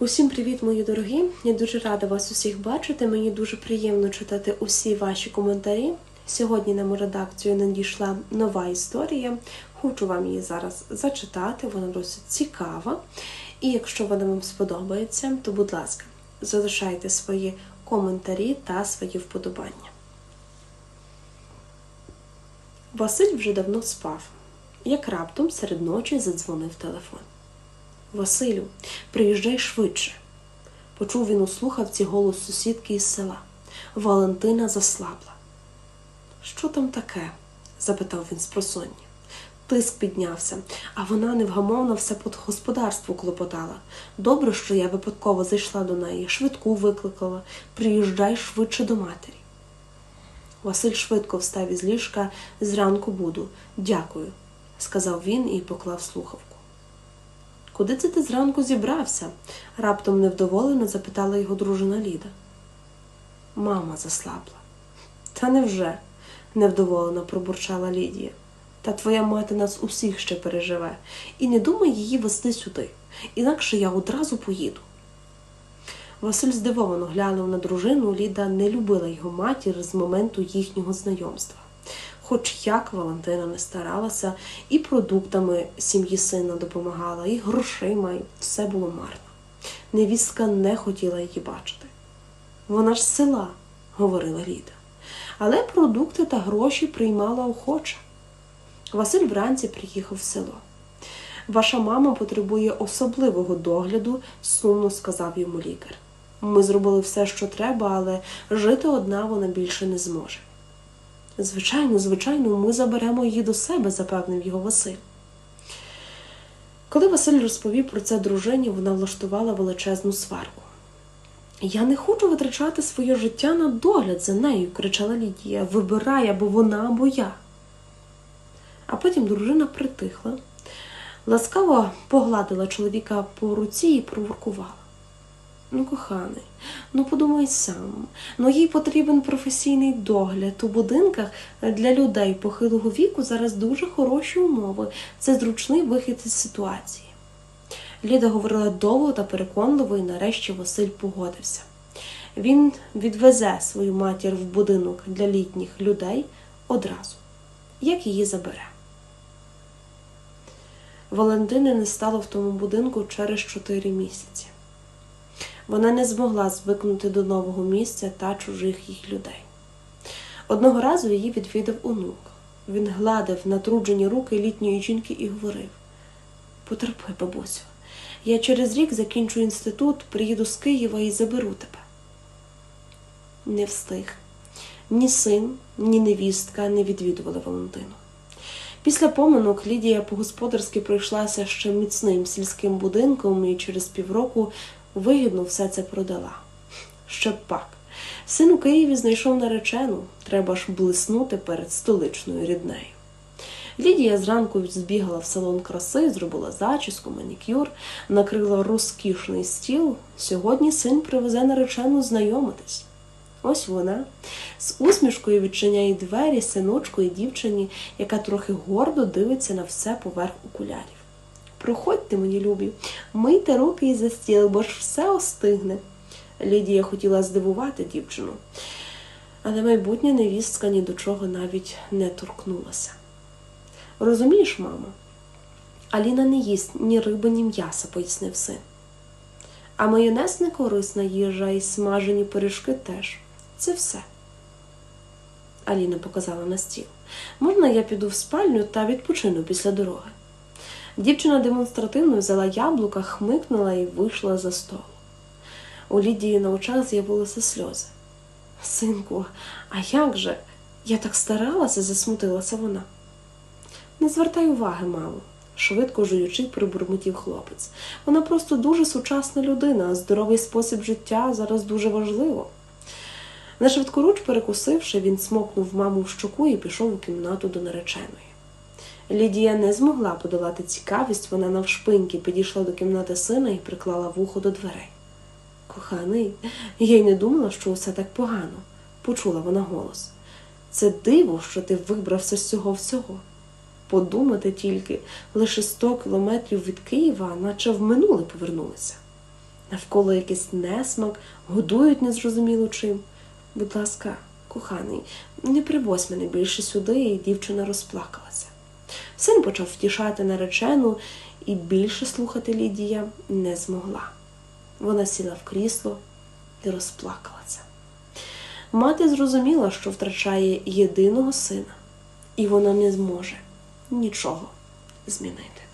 Усім привіт, мої дорогі! Я дуже рада вас усіх бачити. Мені дуже приємно читати усі ваші коментарі. Сьогодні на мою редакцію надійшла нова історія. Хочу вам її зараз зачитати, вона досить цікава. І якщо вона вам сподобається, то, будь ласка, залишайте свої коментарі та свої вподобання. Василь вже давно спав, як раптом серед ночі задзвонив телефон. Василю, приїжджай швидше. Почув він у слухавці голос сусідки із села. Валентина заслабла. Що там таке? запитав він з просоння. Тиск піднявся, а вона невгамовно все по господарству клопотала. Добре, що я випадково зайшла до неї, швидку викликала. Приїжджай швидше до матері. Василь швидко встав із ліжка зранку буду. Дякую, сказав він і поклав слухавку. Куди це ти зранку зібрався? раптом невдоволено запитала його дружина Ліда. Мама заслабла. Та невже? невдоволено пробурчала Лідія. Та твоя мати нас усіх ще переживе, і не думай її вести сюди, інакше я одразу поїду. Василь здивовано глянув на дружину, Ліда не любила його матір з моменту їхнього знайомства. Хоч як Валентина не старалася, і продуктами сім'ї сина допомагала, і грошима, і все було марно. Невістка не хотіла її бачити. Вона ж села, говорила Ліда, але продукти та гроші приймала охоче. Василь вранці приїхав в село. Ваша мама потребує особливого догляду, сумно сказав йому лікар. Ми зробили все, що треба, але жити одна вона більше не зможе. Звичайно, звичайно, ми заберемо її до себе, запевнив його Василь. Коли Василь розповів про це дружині, вона влаштувала величезну сварку. Я не хочу витрачати своє життя на догляд за нею, кричала Лідія. Вибирай або вона, або я. А потім дружина притихла, ласкаво погладила чоловіка по руці і проворкувала. Ну, коханий, ну подумай сам, ну їй потрібен професійний догляд. У будинках для людей похилого віку зараз дуже хороші умови. Це зручний вихід із ситуації. Ліда говорила довго та переконливо, і нарешті Василь погодився. Він відвезе свою матір в будинок для літніх людей одразу, як її забере. Валентини не стало в тому будинку через чотири місяці. Вона не змогла звикнути до нового місця та чужих їх людей. Одного разу її відвідав онук. Він гладив натруджені руки літньої жінки і говорив: Потерпи, бабусю, я через рік закінчу інститут, приїду з Києва і заберу тебе. Не встиг. Ні син, ні невістка не відвідували Валентину. Після поминок Лідія по-господарськи пройшлася ще міцним сільським будинком і через півроку вигідно все це продала. Ще пак. Син у Києві знайшов наречену, треба ж блиснути перед столичною ріднею. Лідія зранку збігала в салон краси, зробила зачіску, манікюр, накрила розкішний стіл. Сьогодні син привезе наречену знайомитись. Ось вона з усмішкою відчиняє двері синочку і дівчині, яка трохи гордо дивиться на все поверх окулярів. Проходьте, мені любі, мийте руки і за стіл, бо ж все остигне. Лідія хотіла здивувати дівчину, але майбутня невістка ні до чого навіть не торкнулася. Розумієш, мамо, Аліна не їсть ні риби, ні м'яса, пояснив син. А майонез не корисна їжа і смажені пиріжки теж. Це все. Аліна показала на стіл. Можна я піду в спальню та відпочину після дороги? Дівчина демонстративно взяла яблука, хмикнула і вийшла за столу. У Лідії на очах з'явилися сльози. Синку, а як же? Я так старалася, засмутилася вона. Не звертай уваги, мамо, швидко жуючи, прибурмотів хлопець. Вона просто дуже сучасна людина, здоровий спосіб життя зараз дуже важливо. На швидкоруч перекусивши, він смокнув маму в щоку і пішов у кімнату до нареченої. Лідія не змогла подолати цікавість, вона навшпиньки підійшла до кімнати сина і приклала вухо до дверей. Коханий, я й не думала, що усе так погано, почула вона голос. Це диво, що ти вибрався з цього всього. Подумати тільки, лише сто кілометрів від Києва, наче в минуле повернулися. Навколо якийсь несмак, годують незрозуміло чим. Будь ласка, коханий, не привозь мене більше сюди, і дівчина розплакалася. Син почав втішати наречену, і більше слухати Лідія не змогла. Вона сіла в крісло і розплакалася. Мати зрозуміла, що втрачає єдиного сина, і вона не зможе нічого змінити.